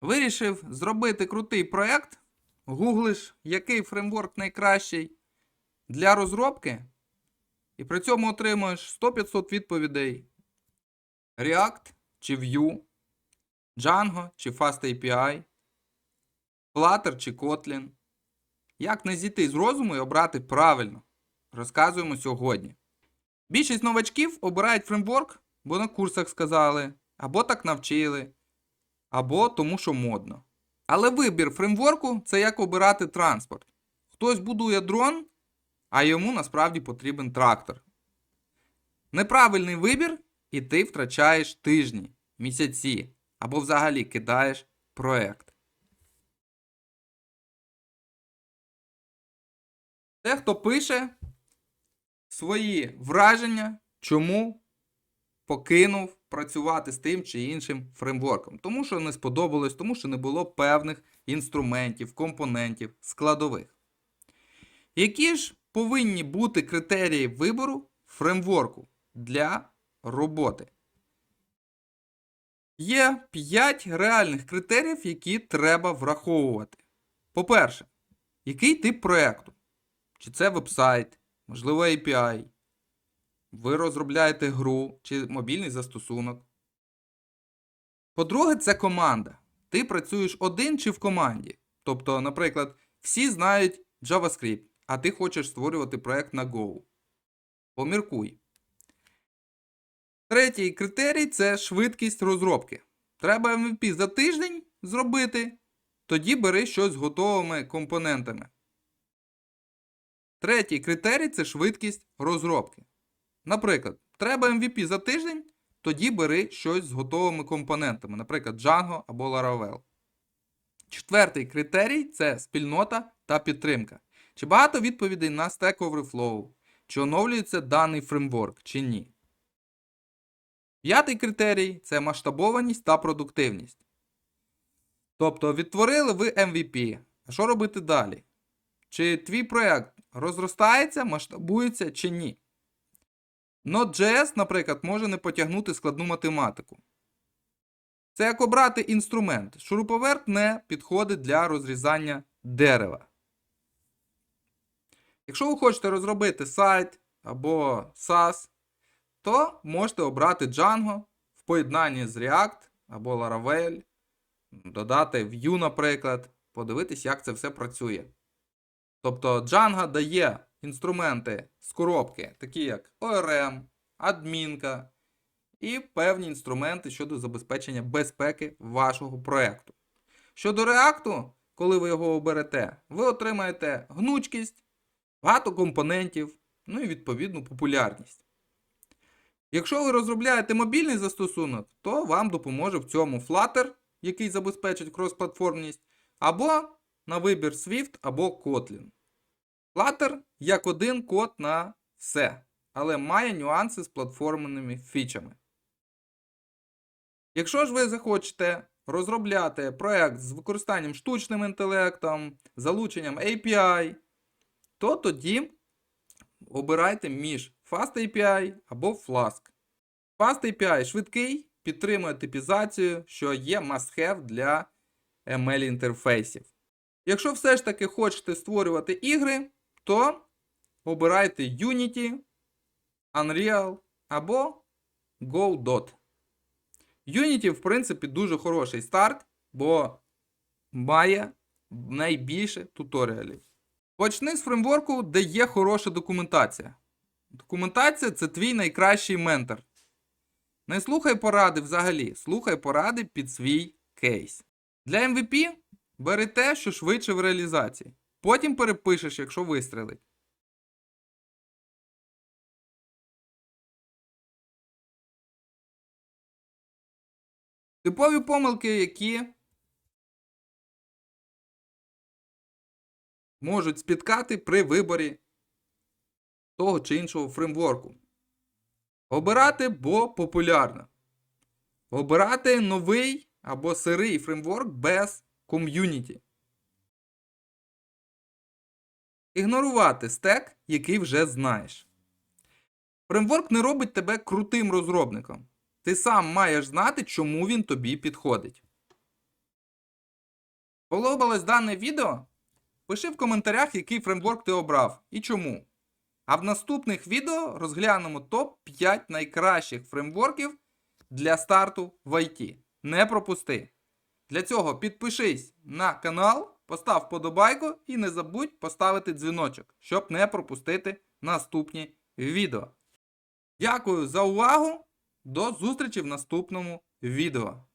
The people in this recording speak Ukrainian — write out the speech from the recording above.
Вирішив зробити крутий проект. Гуглиш, який фреймворк найкращий для розробки. І при цьому отримуєш 100-500 відповідей. React чи Vue, Django чи FastAPI, Flutter чи Kotlin. Як не зійти з розуму і обрати правильно? Розказуємо сьогодні. Більшість новачків обирають фреймворк, бо на курсах сказали, або так навчили, або тому, що модно. Але вибір фреймворку це як обирати транспорт. Хтось будує дрон, а йому насправді потрібен трактор. Неправильний вибір, і ти втрачаєш тижні, місяці або взагалі кидаєш проект. Дехто пише свої враження, чому покинув працювати з тим чи іншим фреймворком. Тому що не сподобалось, тому що не було певних інструментів, компонентів, складових. Які ж повинні бути критерії вибору фреймворку для роботи? Є 5 реальних критеріїв, які треба враховувати. По-перше, який тип проєкту? Чи це вебсайт, можливо, API, ви розробляєте гру чи мобільний застосунок. По-друге, це команда. Ти працюєш один чи в команді. Тобто, наприклад, всі знають JavaScript, а ти хочеш створювати проект на Go. Поміркуй. Третій критерій це швидкість розробки. Треба MVP за тиждень зробити, тоді бери щось з готовими компонентами. Третій критерій це швидкість розробки. Наприклад, треба MVP за тиждень, тоді бери щось з готовими компонентами, наприклад, Django або Laravel. Четвертий критерій це спільнота та підтримка. Чи багато відповідей на Stack Overflow, чи оновлюється даний фреймворк, чи ні. П'ятий критерій це масштабованість та продуктивність. Тобто відтворили ви MVP. А що робити далі? Чи твій проєкт розростається, масштабується чи ні? Node.js, наприклад, може не потягнути складну математику. Це як обрати інструмент. Шуруповерт не підходить для розрізання дерева. Якщо ви хочете розробити сайт або SaaS, то можете обрати Django в поєднанні з React або Laravel, додати Vue, наприклад, подивитись, як це все працює. Тобто Django дає інструменти з коробки, такі як ORM, адмінка і певні інструменти щодо забезпечення безпеки вашого проєкту. Щодо React, коли ви його оберете, ви отримаєте гнучкість, багато компонентів, ну і відповідну популярність. Якщо ви розробляєте мобільний застосунок, то вам допоможе в цьому Flutter, який забезпечить кросплатформність, або на вибір Swift або Kotlin. Flutter як один код на все, але має нюанси з платформеними фічами. Якщо ж ви захочете розробляти проект з використанням штучним інтелектом, залученням API, то тоді обирайте між FastAPI або Flask. FastAPI швидкий, підтримує типізацію, що є must-have для ML інтерфейсів. Якщо все ж таки хочете створювати ігри, то обирайте Unity, Unreal або Godot. Unity, в принципі, дуже хороший старт, бо має найбільше туторіалів. Почни з фреймворку, де є хороша документація. Документація це твій найкращий ментор. Не слухай поради взагалі, слухай поради під свій кейс. Для MVP бери те, що швидше в реалізації. Потім перепишеш, якщо вистрелить. Типові помилки, які можуть спіткати при виборі того чи іншого фреймворку. Обирати, бо популярно. Обирати новий або сирий фреймворк без ком'юніті. Ігнорувати стек, який вже знаєш. Фреймворк не робить тебе крутим розробником. Ти сам маєш знати, чому він тобі підходить. Сподобалось дане відео? Пиши в коментарях, який фреймворк ти обрав і чому. А в наступних відео розглянемо топ-5 найкращих фреймворків для старту в IT. Не пропусти. Для цього підпишись на канал, постав вподобайку і не забудь поставити дзвіночок, щоб не пропустити наступні відео. Дякую за увагу! До зустрічі в наступному відео.